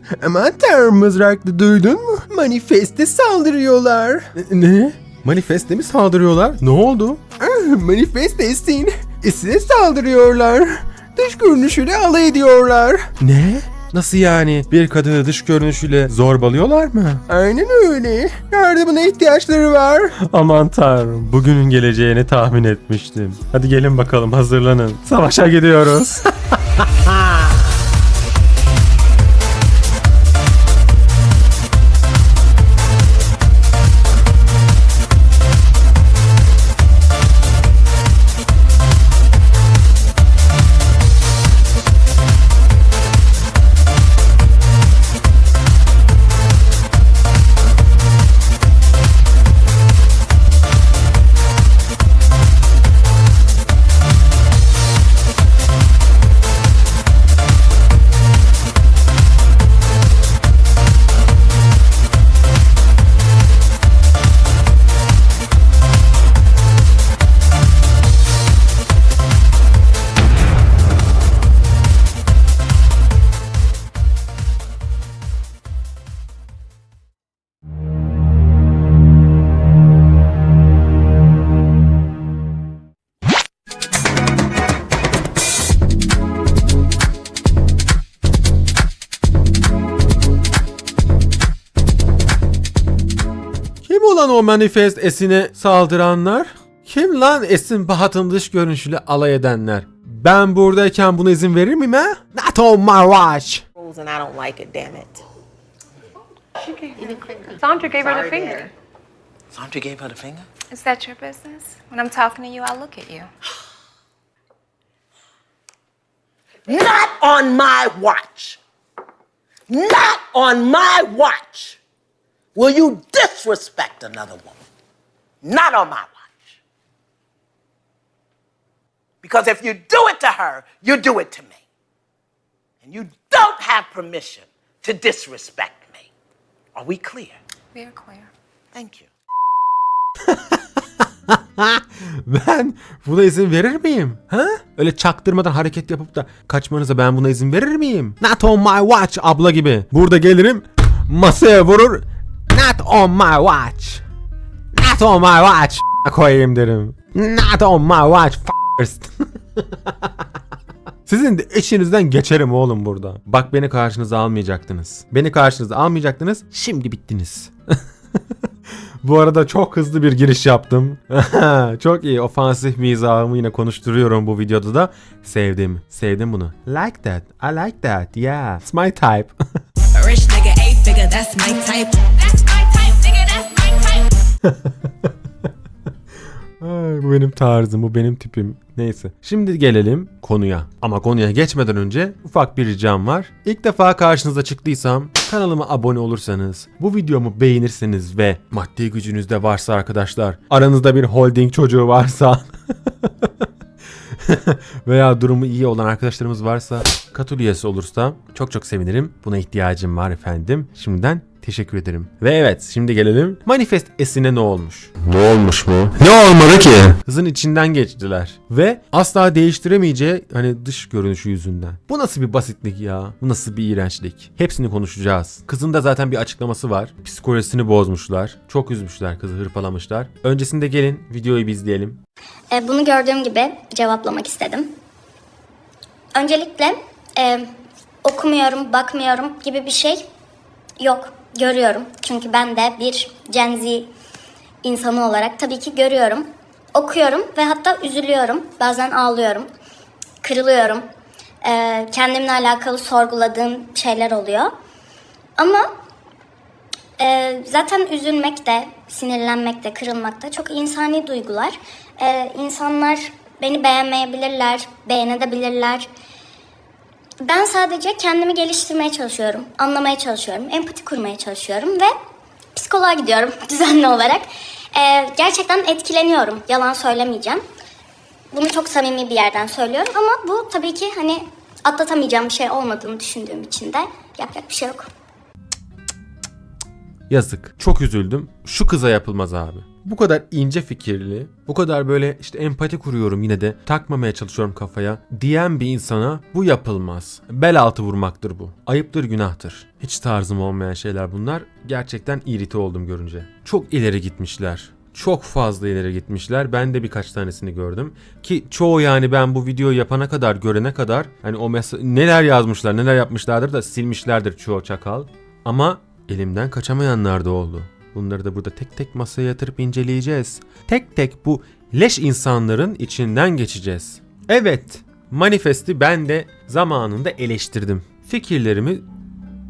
Aman tanrım mızraklı duydun mu? Manifeste saldırıyorlar. Ne? Manifeste mi saldırıyorlar? Ne oldu? Ah, Manifest Esin. Esin'e saldırıyorlar. Dış görünüşüyle alay ediyorlar. Ne? Nasıl yani? Bir kadını dış görünüşüyle zorbalıyorlar mı? Aynen öyle. Yardımına ihtiyaçları var. Aman tanrım, bugünün geleceğini tahmin etmiştim. Hadi gelin bakalım hazırlanın. Savaşa gidiyoruz. Olan o manifest Esin'e saldıranlar? Kim lan Esin Bahat'ın dış görünüşüyle alay edenler? Ben buradayken buna izin verir miyim ha? Not on my watch. and I don't like it, damn it. Sandra gave her the finger. Sandra gave her the finger? Is that your business? When I'm talking to you, I look at you. Not on my watch. Not on my watch. Will you disrespect another woman? Not on my watch. Because if you do it to her, you do it to me. And you don't have permission to disrespect me. Are we clear? We are clear. Thank you. Ben buna izin verir miyim? Ha? Öyle çaktırmadan hareket yapıp da kaçmanıza ben buna izin verir miyim? Not on my watch abla gibi. Burada gelirim masaya vurur. Not on my watch. Not on my watch. koyayım derim. Not on my watch. First. Sizin de eşinizden geçerim oğlum burada. Bak beni karşınıza almayacaktınız. Beni karşınıza almayacaktınız. Şimdi bittiniz. Bu arada çok hızlı bir giriş yaptım. çok iyi ofansif mizahımı yine konuşturuyorum bu videoda da. Sevdim. Sevdim bunu. Like that. I like that. Yeah. It's my type. Bu benim tarzım, bu benim tipim. Neyse. Şimdi gelelim konuya. Ama konuya geçmeden önce ufak bir ricam var. İlk defa karşınıza çıktıysam kanalıma abone olursanız, bu videomu beğenirseniz ve maddi gücünüz de varsa arkadaşlar, aranızda bir holding çocuğu varsa veya durumu iyi olan arkadaşlarımız varsa katıl üyesi olursa çok çok sevinirim. Buna ihtiyacım var efendim. Şimdiden teşekkür ederim. Ve evet şimdi gelelim Manifest S'ine ne olmuş? Ne olmuş mu? Ne olmadı ki? Hızın içinden geçtiler. Ve asla değiştiremeyeceği hani dış görünüşü yüzünden. Bu nasıl bir basitlik ya? Bu nasıl bir iğrençlik? Hepsini konuşacağız. Kızın da zaten bir açıklaması var. Psikolojisini bozmuşlar. Çok üzmüşler kızı hırpalamışlar. Öncesinde gelin videoyu bir izleyelim. E, bunu gördüğüm gibi cevaplamak istedim. Öncelikle e, okumuyorum, bakmıyorum gibi bir şey yok. Görüyorum. Çünkü ben de bir Gen Z insanı olarak tabii ki görüyorum. Okuyorum ve hatta üzülüyorum. Bazen ağlıyorum. Kırılıyorum. E, kendimle alakalı sorguladığım şeyler oluyor. Ama ee, zaten üzülmek de, sinirlenmek de, kırılmak da çok insani duygular. Ee, insanlar beni beğenmeyebilirler, beğenebilirler. Ben sadece kendimi geliştirmeye çalışıyorum, anlamaya çalışıyorum, empati kurmaya çalışıyorum ve psikoloğa gidiyorum düzenli olarak. Ee, gerçekten etkileniyorum, yalan söylemeyeceğim. Bunu çok samimi bir yerden söylüyorum ama bu tabii ki hani atlatamayacağım bir şey olmadığını düşündüğüm için de yapacak bir şey yok. Yazık. Çok üzüldüm. Şu kıza yapılmaz abi. Bu kadar ince fikirli, bu kadar böyle işte empati kuruyorum yine de takmamaya çalışıyorum kafaya diyen bir insana bu yapılmaz. Bel altı vurmaktır bu. Ayıptır, günahtır. Hiç tarzım olmayan şeyler bunlar. Gerçekten irite oldum görünce. Çok ileri gitmişler. Çok fazla ileri gitmişler. Ben de birkaç tanesini gördüm. Ki çoğu yani ben bu videoyu yapana kadar, görene kadar hani o mes- neler yazmışlar, neler yapmışlardır da silmişlerdir çoğu çakal. Ama elimden kaçamayanlar da oldu. Bunları da burada tek tek masaya yatırıp inceleyeceğiz. Tek tek bu leş insanların içinden geçeceğiz. Evet, manifesti ben de zamanında eleştirdim. Fikirlerimi,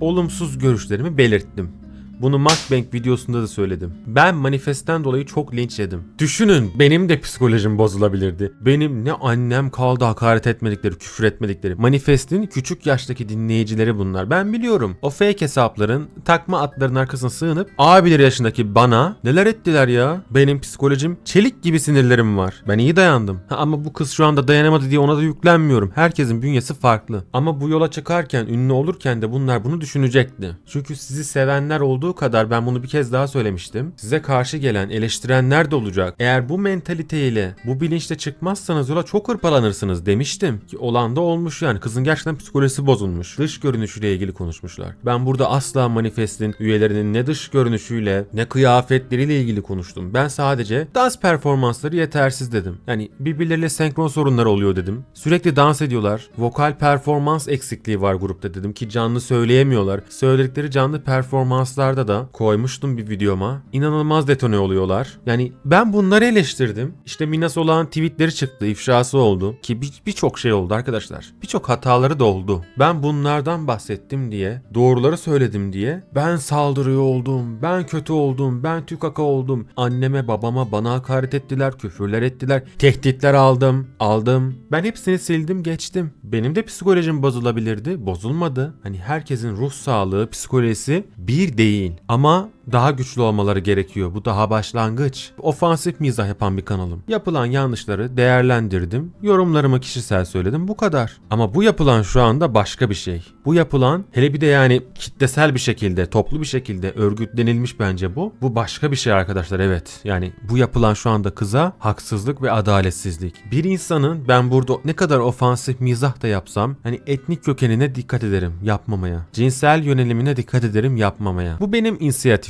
olumsuz görüşlerimi belirttim. Bunu Mukbang videosunda da söyledim. Ben manifestten dolayı çok linç. Düşünün benim de psikolojim bozulabilirdi. Benim ne annem kaldı hakaret etmedikleri, küfür etmedikleri. Manifestin küçük yaştaki dinleyicileri bunlar. Ben biliyorum. O fake hesapların takma atların arkasına sığınıp abileri yaşındaki bana neler ettiler ya. Benim psikolojim çelik gibi sinirlerim var. Ben iyi dayandım. Ha, ama bu kız şu anda dayanamadı diye ona da yüklenmiyorum. Herkesin bünyesi farklı. Ama bu yola çıkarken, ünlü olurken de bunlar bunu düşünecekti. Çünkü sizi sevenler olduğu kadar ben bunu bir kez daha söylemiştim. Size karşı gelen, eleştirenler de olacak. Eğer bu mentaliteyle, bu bilinçle çıkmazsanız yola çok hırpalanırsınız demiştim. Ki olan da olmuş yani. Kızın gerçekten psikolojisi bozulmuş. Dış görünüşüyle ilgili konuşmuşlar. Ben burada asla manifestin üyelerinin ne dış görünüşüyle ne kıyafetleriyle ilgili konuştum. Ben sadece dans performansları yetersiz dedim. Yani birbirleriyle senkron sorunları oluyor dedim. Sürekli dans ediyorlar. Vokal performans eksikliği var grupta dedim ki canlı söyleyemiyorlar. Söyledikleri canlı performanslarda da koymuştum bir videoma. İnanılmaz detone oluyorlar. Yani ben bunları eleştirdim. İşte Minas olan tweetleri çıktı, ifşası oldu. Ki bir- birçok şey oldu arkadaşlar. Birçok hataları da oldu. Ben bunlardan bahsettim diye, doğruları söyledim diye ben saldırıyor oldum, ben kötü oldum, ben tükaka oldum. Anneme babama bana hakaret ettiler, küfürler ettiler, tehditler aldım, aldım. Ben hepsini sildim geçtim. Benim de psikolojim bozulabilirdi, bozulmadı. Hani herkesin ruh sağlığı, psikolojisi bir değil. Ama daha güçlü olmaları gerekiyor. Bu daha başlangıç. Ofansif mizah yapan bir kanalım. Yapılan yanlışları değerlendirdim. Yorumlarımı kişisel söyledim. Bu kadar. Ama bu yapılan şu anda başka bir şey. Bu yapılan hele bir de yani kitlesel bir şekilde, toplu bir şekilde örgütlenilmiş bence bu. Bu başka bir şey arkadaşlar evet. Yani bu yapılan şu anda kıza haksızlık ve adaletsizlik. Bir insanın ben burada ne kadar ofansif mizah da yapsam hani etnik kökenine dikkat ederim yapmamaya. Cinsel yönelimine dikkat ederim yapmamaya. Bu benim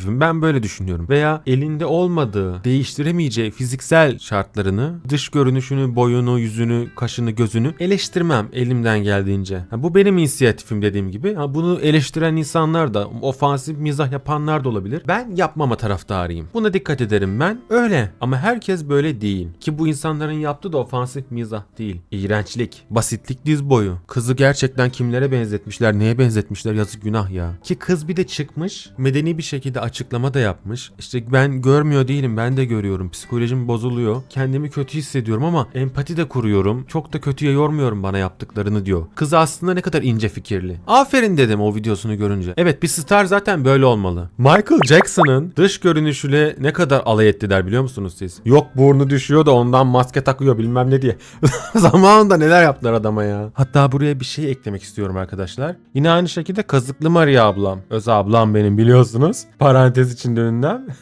inisiyatifim. Ben böyle düşünüyorum. Veya elinde olmadığı, değiştiremeyeceği fiziksel şartlarını, dış görünüşünü, boyunu, yüzünü, kaşını, gözünü eleştirmem elimden geldiğince. Ha, bu benim inisiyatifim dediğim gibi. Ha, bunu eleştiren insanlar da, ofansif mizah yapanlar da olabilir. Ben yapmama taraftarıyım. Buna dikkat ederim ben. Öyle. Ama herkes böyle değil. Ki bu insanların yaptığı da ofansif mizah değil. İğrençlik, basitlik diz boyu. Kızı gerçekten kimlere benzetmişler, neye benzetmişler yazık günah ya. Ki kız bir de çıkmış, medeni bir şekilde açıklama da yapmış. İşte ben görmüyor değilim, ben de görüyorum. Psikolojim bozuluyor. Kendimi kötü hissediyorum ama empati de kuruyorum. Çok da kötüye yormuyorum bana yaptıklarını diyor. Kız aslında ne kadar ince fikirli. Aferin dedim o videosunu görünce. Evet bir star zaten böyle olmalı. Michael Jackson'ın dış görünüşüyle ne kadar alay ettiler biliyor musunuz siz? Yok burnu düşüyor da ondan maske takıyor bilmem ne diye. Zamanında neler yaptılar adama ya. Hatta buraya bir şey eklemek istiyorum arkadaşlar. Yine aynı şekilde kazıklı Maria ablam. Öz ablam benim biliyorsunuz. Parantez içinde ünlem.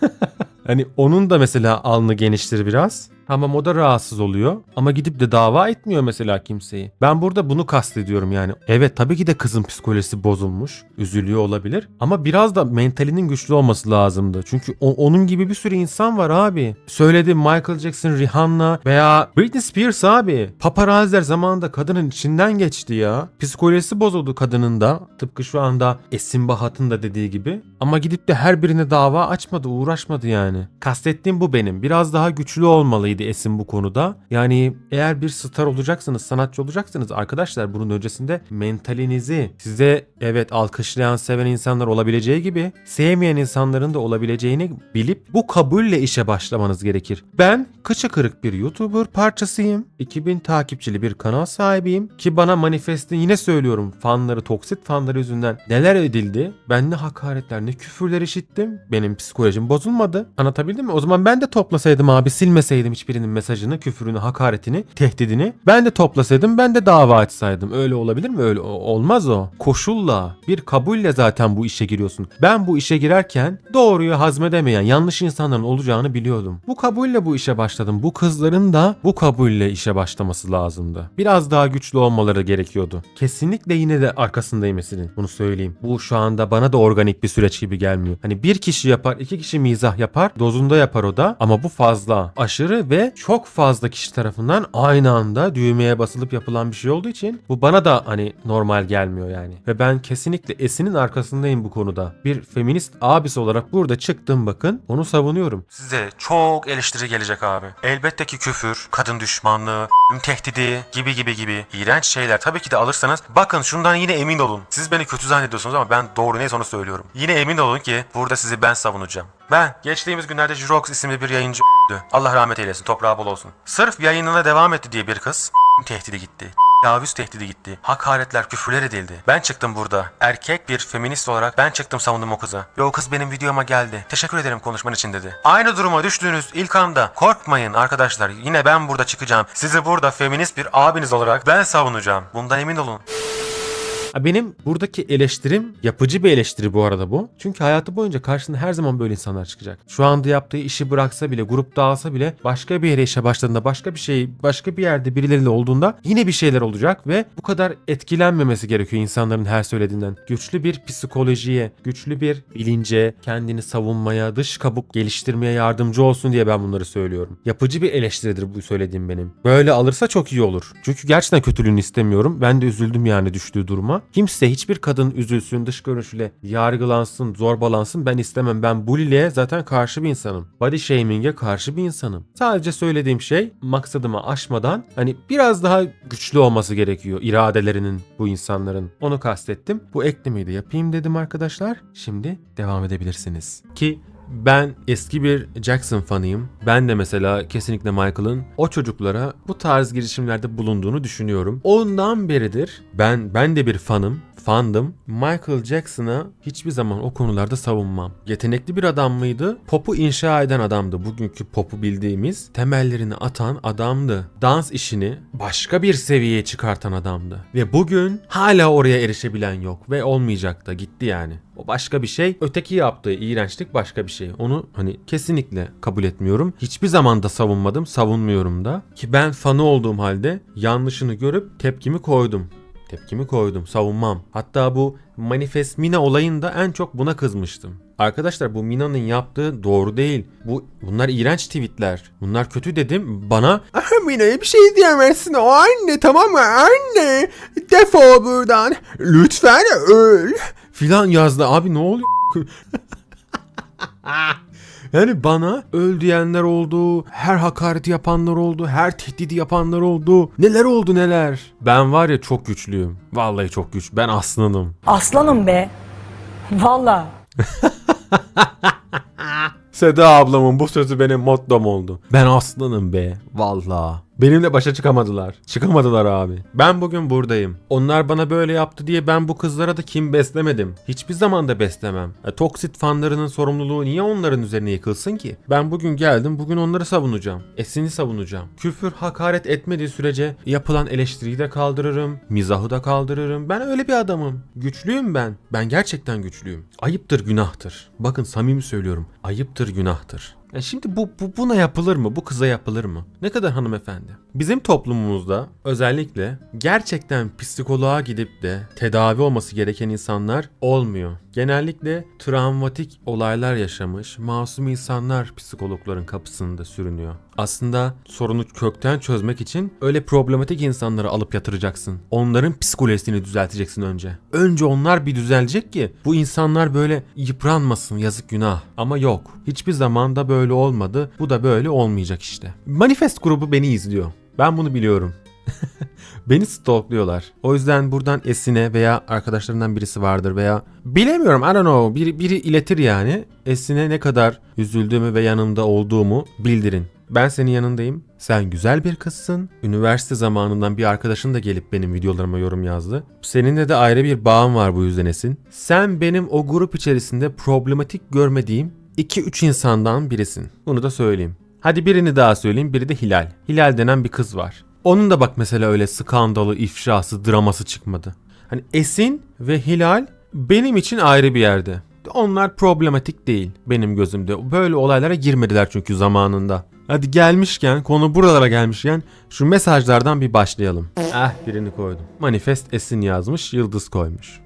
Hani onun da mesela alnı geniştir biraz. Tamam o da rahatsız oluyor ama gidip de dava etmiyor mesela kimseyi. Ben burada bunu kastediyorum yani. Evet tabii ki de kızın psikolojisi bozulmuş. Üzülüyor olabilir ama biraz da mentalinin güçlü olması lazımdı. Çünkü o- onun gibi bir sürü insan var abi. Söyledi Michael Jackson, Rihanna veya Britney Spears abi. Paparazziler zamanında kadının içinden geçti ya. Psikolojisi bozuldu kadının da. Tıpkı şu anda Esin Bahat'ın da dediği gibi. Ama gidip de her birine dava açmadı, uğraşmadı yani. Kastettiğim bu benim. Biraz daha güçlü olmalıydı Esin bu konuda. Yani eğer bir star olacaksınız, sanatçı olacaksınız arkadaşlar bunun öncesinde mentalinizi size evet alkışlayan, seven insanlar olabileceği gibi sevmeyen insanların da olabileceğini bilip bu kabulle işe başlamanız gerekir. Ben kıçı kırık bir YouTuber parçasıyım. 2000 takipçili bir kanal sahibiyim ki bana manifestin yine söylüyorum fanları, toksit fanları yüzünden neler edildi. Ben ne hakaretler ne küfürler işittim. Benim psikolojim bozulmadı. Anlatabildim mi? O zaman ben de toplasaydım abi silmeseydim hiç hiçbirinin mesajını, küfürünü, hakaretini, tehdidini ben de toplasaydım, ben de dava açsaydım. Öyle olabilir mi? Öyle olmaz o. Koşulla, bir kabulle zaten bu işe giriyorsun. Ben bu işe girerken doğruyu hazmedemeyen yanlış insanların olacağını biliyordum. Bu kabulle bu işe başladım. Bu kızların da bu kabulle işe başlaması lazımdı. Biraz daha güçlü olmaları gerekiyordu. Kesinlikle yine de arkasındayım Esin'in. Bunu söyleyeyim. Bu şu anda bana da organik bir süreç gibi gelmiyor. Hani bir kişi yapar, iki kişi mizah yapar, dozunda yapar o da ama bu fazla. Aşırı ve çok fazla kişi tarafından aynı anda düğmeye basılıp yapılan bir şey olduğu için bu bana da hani normal gelmiyor yani. Ve ben kesinlikle Esin'in arkasındayım bu konuda. Bir feminist abisi olarak burada çıktım bakın. Onu savunuyorum. Size çok eleştiri gelecek abi. Elbette ki küfür, kadın düşmanlığı, tehdidi gibi gibi gibi iğrenç şeyler tabii ki de alırsanız bakın şundan yine emin olun. Siz beni kötü zannediyorsunuz ama ben doğru neyse onu söylüyorum. Yine emin olun ki burada sizi ben savunacağım. Ben geçtiğimiz günlerde Jirox isimli bir yayıncı. Allah rahmet eylesin, toprağı bol olsun. Sırf yayınına devam etti diye bir kız tehdidi gitti. Tecavüz tehdidi gitti. Hakaretler, küfürler edildi. Ben çıktım burada. Erkek bir feminist olarak ben çıktım savundum o kıza. Ve o kız benim videoma geldi. Teşekkür ederim konuşman için dedi. Aynı duruma düştüğünüz ilk anda korkmayın arkadaşlar. Yine ben burada çıkacağım. Sizi burada feminist bir abiniz olarak ben savunacağım. Bundan emin olun. Benim buradaki eleştirim yapıcı bir eleştiri bu arada bu. Çünkü hayatı boyunca karşısında her zaman böyle insanlar çıkacak. Şu anda yaptığı işi bıraksa bile, grup dağılsa bile başka bir yere işe başladığında, başka bir şey, başka bir yerde birileriyle olduğunda yine bir şeyler olacak ve bu kadar etkilenmemesi gerekiyor insanların her söylediğinden. Güçlü bir psikolojiye, güçlü bir bilince, kendini savunmaya, dış kabuk geliştirmeye yardımcı olsun diye ben bunları söylüyorum. Yapıcı bir eleştiridir bu söylediğim benim. Böyle alırsa çok iyi olur. Çünkü gerçekten kötülüğünü istemiyorum. Ben de üzüldüm yani düştüğü duruma. Kimse hiçbir kadın üzülsün, dış görünüşüyle yargılansın, zorbalansın ben istemem. Ben bully'liğe zaten karşı bir insanım. Body shaming'e karşı bir insanım. Sadece söylediğim şey maksadımı aşmadan hani biraz daha güçlü olması gerekiyor iradelerinin bu insanların. Onu kastettim. Bu eklemeyi de yapayım dedim arkadaşlar. Şimdi devam edebilirsiniz. Ki ben eski bir Jackson fanıyım. Ben de mesela kesinlikle Michael'ın o çocuklara bu tarz girişimlerde bulunduğunu düşünüyorum. Ondan beridir ben ben de bir fanım fandım. Michael Jackson'a hiçbir zaman o konularda savunmam. Yetenekli bir adam mıydı? Pop'u inşa eden adamdı. Bugünkü pop'u bildiğimiz temellerini atan adamdı. Dans işini başka bir seviyeye çıkartan adamdı. Ve bugün hala oraya erişebilen yok ve olmayacak da gitti yani. O başka bir şey. Öteki yaptığı iğrençlik başka bir şey. Onu hani kesinlikle kabul etmiyorum. Hiçbir zaman da savunmadım, savunmuyorum da. Ki ben fanı olduğum halde yanlışını görüp tepkimi koydum. Tepkimi koydum, savunmam. Hatta bu Manifest Mina olayında en çok buna kızmıştım. Arkadaşlar bu Mina'nın yaptığı doğru değil. Bu bunlar iğrenç tweetler. Bunlar kötü dedim. Bana Ah, Mina'ya bir şey diyemezsin o anne tamam mı anne? Defol buradan. Lütfen öl. filan yazdı. Abi ne oluyor? Yani bana öl diyenler oldu, her hakareti yapanlar oldu, her tehdidi yapanlar oldu. Neler oldu neler. Ben var ya çok güçlüyüm. Vallahi çok güç. Ben aslanım. Aslanım be. Valla. Seda ablamın bu sözü benim mottom oldu. Ben aslanım be. Vallahi. Benimle başa çıkamadılar. Çıkamadılar abi. Ben bugün buradayım. Onlar bana böyle yaptı diye ben bu kızlara da kim beslemedim. Hiçbir zaman da beslemem. E, Toksit fanlarının sorumluluğu niye onların üzerine yıkılsın ki? Ben bugün geldim bugün onları savunacağım. Esin'i savunacağım. Küfür hakaret etmediği sürece yapılan eleştiriyi de kaldırırım. Mizahı da kaldırırım. Ben öyle bir adamım. Güçlüyüm ben. Ben gerçekten güçlüyüm. Ayıptır günahtır. Bakın samimi söylüyorum. Ayıptır günahtır. Ya şimdi bu, bu buna yapılır mı? Bu kıza yapılır mı? Ne kadar hanımefendi? Bizim toplumumuzda özellikle gerçekten psikoloğa gidip de tedavi olması gereken insanlar olmuyor. Genellikle travmatik olaylar yaşamış masum insanlar psikologların kapısında sürünüyor. Aslında sorunu kökten çözmek için öyle problematik insanları alıp yatıracaksın. Onların psikolojisini düzelteceksin önce. Önce onlar bir düzelecek ki bu insanlar böyle yıpranmasın yazık günah. Ama yok. Hiçbir zaman da böyle olmadı. Bu da böyle olmayacak işte. Manifest grubu beni izliyor. Ben bunu biliyorum. Beni stalkluyorlar. O yüzden buradan Esin'e veya arkadaşlarından birisi vardır veya bilemiyorum I don't know biri, biri iletir yani. Esin'e ne kadar üzüldüğümü ve yanımda olduğumu bildirin. Ben senin yanındayım. Sen güzel bir kızsın. Üniversite zamanından bir arkadaşın da gelip benim videolarıma yorum yazdı. Seninle de ayrı bir bağım var bu yüzden Esin. Sen benim o grup içerisinde problematik görmediğim 2-3 insandan birisin. Bunu da söyleyeyim. Hadi birini daha söyleyeyim. Biri de Hilal. Hilal denen bir kız var. Onun da bak mesela öyle skandalı, ifşası, draması çıkmadı. Hani Esin ve Hilal benim için ayrı bir yerde. Onlar problematik değil benim gözümde. Böyle olaylara girmediler çünkü zamanında. Hadi gelmişken, konu buralara gelmişken şu mesajlardan bir başlayalım. Ah birini koydum. Manifest Esin yazmış, yıldız koymuş.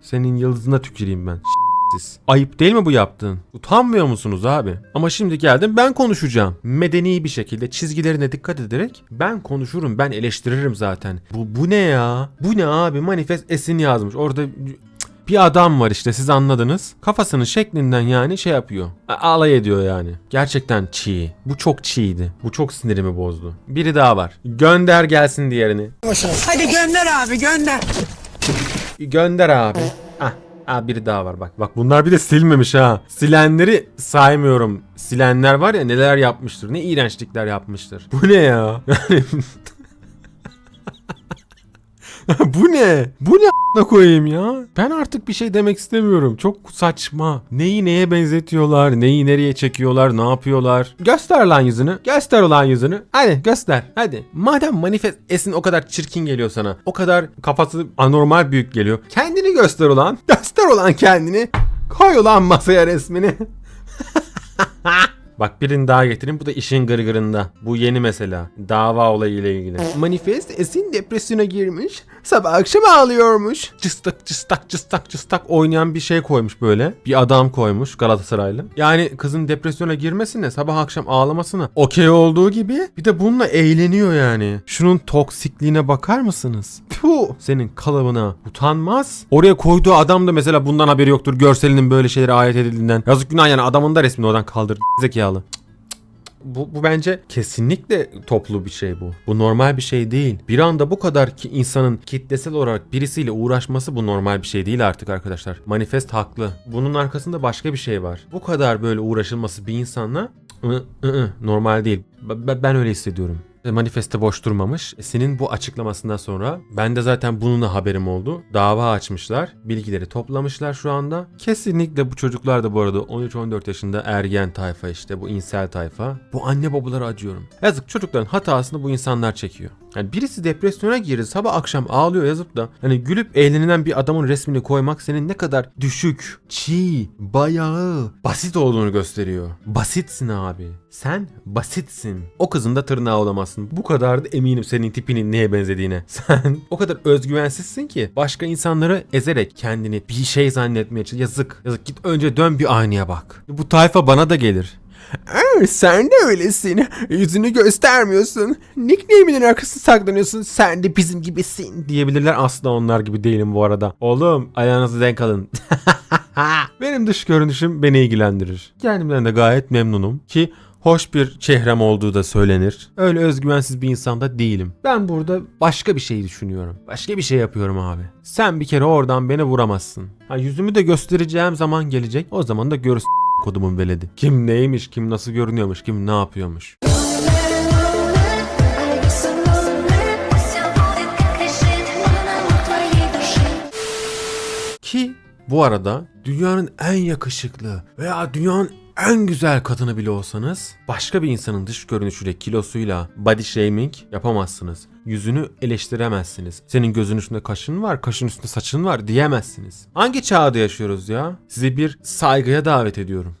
Senin yıldızına tüküreyim ben. Siz. Ayıp değil mi bu yaptığın? Utanmıyor musunuz abi? Ama şimdi geldim ben konuşacağım. Medeni bir şekilde çizgilerine dikkat ederek ben konuşurum ben eleştiririm zaten. Bu, bu ne ya? Bu ne abi? Manifest Esin yazmış. Orada bir adam var işte siz anladınız. Kafasının şeklinden yani şey yapıyor. A- Alay ediyor yani. Gerçekten çiğ. Bu çok çiğdi. Bu çok sinirimi bozdu. Biri daha var. Gönder gelsin diğerini. Hadi gönder abi gönder. Gönder abi. Ah biri daha var bak. Bak bunlar bir de silmemiş ha. Silenleri saymıyorum. Silenler var ya neler yapmıştır. Ne iğrençlikler yapmıştır. Bu ne ya? Yani Bu ne? Bu ne a**ına koyayım ya? Ben artık bir şey demek istemiyorum. Çok saçma. Neyi neye benzetiyorlar? Neyi nereye çekiyorlar? Ne yapıyorlar? Göster lan yüzünü. Göster ulan yüzünü. Hadi göster. Hadi. Madem manifest esin o kadar çirkin geliyor sana. O kadar kafası anormal büyük geliyor. Kendini göster ulan. Göster ulan kendini. Koy ulan masaya resmini. Bak birini daha getireyim. Bu da işin gırgırında. Bu yeni mesela. Dava olayı ile ilgili. Manifest Esin depresyona girmiş. Sabah akşam ağlıyormuş. cıstak cıstak cıstak cıstak oynayan bir şey koymuş böyle. Bir adam koymuş Galatasaraylı. Yani kızın depresyona girmesine sabah akşam ağlamasına okey olduğu gibi bir de bununla eğleniyor yani. Şunun toksikliğine bakar mısınız? Puh, senin kalıbına utanmaz. Oraya koyduğu adam da mesela bundan haberi yoktur. Görselinin böyle şeylere ayet edildiğinden. Yazık günah yani adamın da resmini oradan kaldır. Zekalı. Bu, bu bence kesinlikle toplu bir şey bu. Bu normal bir şey değil. Bir anda bu kadar ki insanın kitlesel olarak birisiyle uğraşması bu normal bir şey değil artık arkadaşlar. Manifest haklı. Bunun arkasında başka bir şey var. Bu kadar böyle uğraşılması bir insanla normal değil. Ben öyle hissediyorum. Manifeste boş durmamış. E, Senin bu açıklamasından sonra ben de zaten bununla haberim oldu. Dava açmışlar. Bilgileri toplamışlar şu anda. Kesinlikle bu çocuklar da bu arada 13-14 yaşında ergen tayfa işte bu insel tayfa. Bu anne babalara acıyorum. Yazık çocukların hatasını bu insanlar çekiyor. Yani birisi depresyona girdi sabah akşam ağlıyor yazıp da hani gülüp eğlenilen bir adamın resmini koymak senin ne kadar düşük, çiğ, bayağı, basit olduğunu gösteriyor. Basitsin abi. Sen basitsin. O kızın da tırnağı olamazsın. Bu kadar da eminim senin tipinin neye benzediğine. Sen o kadar özgüvensizsin ki başka insanları ezerek kendini bir şey zannetmeye çalış. Yazık. Yazık git önce dön bir aynaya bak. Bu tayfa bana da gelir. Aa, sen de öylesin. Yüzünü göstermiyorsun. Nickname'inin arkasına saklanıyorsun. Sen de bizim gibisin. diyebilirler. Asla onlar gibi değilim bu arada. Oğlum ayağınızı denk alın. Benim dış görünüşüm beni ilgilendirir. Kendimden de gayet memnunum ki hoş bir çehrem olduğu da söylenir. Öyle özgüvensiz bir insan da değilim. Ben burada başka bir şey düşünüyorum. Başka bir şey yapıyorum abi. Sen bir kere oradan beni vuramazsın. Ha, yüzümü de göstereceğim zaman gelecek. O zaman da görürsün kodumun veledi. Kim neymiş, kim nasıl görünüyormuş, kim ne yapıyormuş. Ki bu arada dünyanın en yakışıklı veya dünyanın en güzel kadını bile olsanız başka bir insanın dış görünüşüyle kilosuyla body shaming yapamazsınız. Yüzünü eleştiremezsiniz. Senin gözün üstünde kaşın var, kaşın üstünde saçın var diyemezsiniz. Hangi çağda yaşıyoruz ya? Sizi bir saygıya davet ediyorum.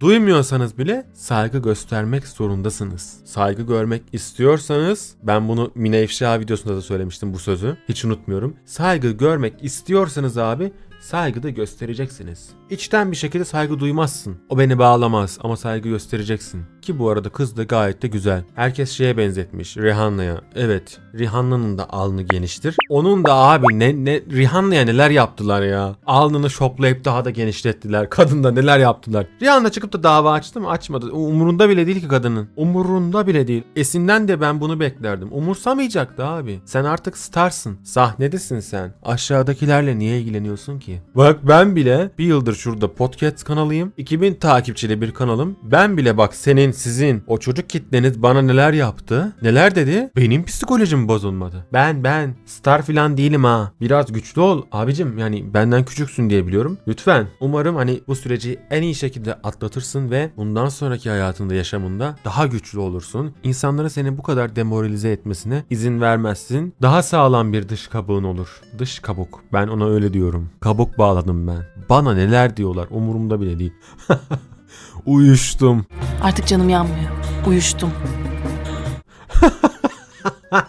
Duymuyorsanız bile saygı göstermek zorundasınız. Saygı görmek istiyorsanız ben bunu Mine İfşa videosunda da söylemiştim bu sözü. Hiç unutmuyorum. Saygı görmek istiyorsanız abi saygı da göstereceksiniz. İçten bir şekilde saygı duymazsın. O beni bağlamaz ama saygı göstereceksin. Ki bu arada kız da gayet de güzel. Herkes şeye benzetmiş Rihanna'ya. Evet Rihanna'nın da alnı geniştir. Onun da abi ne, ne Rihanna'ya neler yaptılar ya. Alnını şoplayıp daha da genişlettiler. Kadın da neler yaptılar. Var. Rihanna çıkıp da dava açtı mı? Açmadı. Umurunda bile değil ki kadının. Umurunda bile değil. Esin'den de ben bunu beklerdim. Umursamayacaktı abi. Sen artık starsın. Sahnedesin sen. Aşağıdakilerle niye ilgileniyorsun ki? Bak ben bile bir yıldır şurada podcast kanalıyım. 2000 takipçili bir kanalım. Ben bile bak senin sizin o çocuk kitleniz bana neler yaptı? Neler dedi? Benim psikolojim bozulmadı. Ben ben star filan değilim ha. Biraz güçlü ol abicim yani benden küçüksün diye biliyorum. Lütfen umarım hani bu süreci en iyi şekilde atlatırsın ve bundan sonraki hayatında yaşamında daha güçlü olursun. İnsanların seni bu kadar demoralize etmesine izin vermezsin. Daha sağlam bir dış kabuğun olur. Dış kabuk. Ben ona öyle diyorum. Kabuk bağladım ben. Bana neler diyorlar umurumda bile değil. Uyuştum. Artık canım yanmıyor. Uyuştum.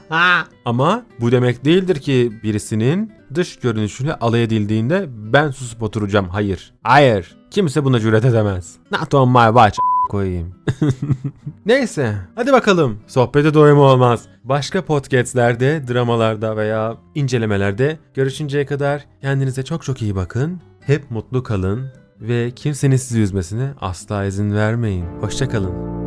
Ama bu demek değildir ki birisinin dış görünüşüyle alay edildiğinde ben susup oturacağım. Hayır. Hayır. Kimse buna cüret edemez. Not on my watch koyayım. Neyse. Hadi bakalım. Sohbete doyum olmaz. Başka podcastlerde, dramalarda veya incelemelerde görüşünceye kadar kendinize çok çok iyi bakın. Hep mutlu kalın ve kimsenin sizi üzmesine asla izin vermeyin. Hoşçakalın.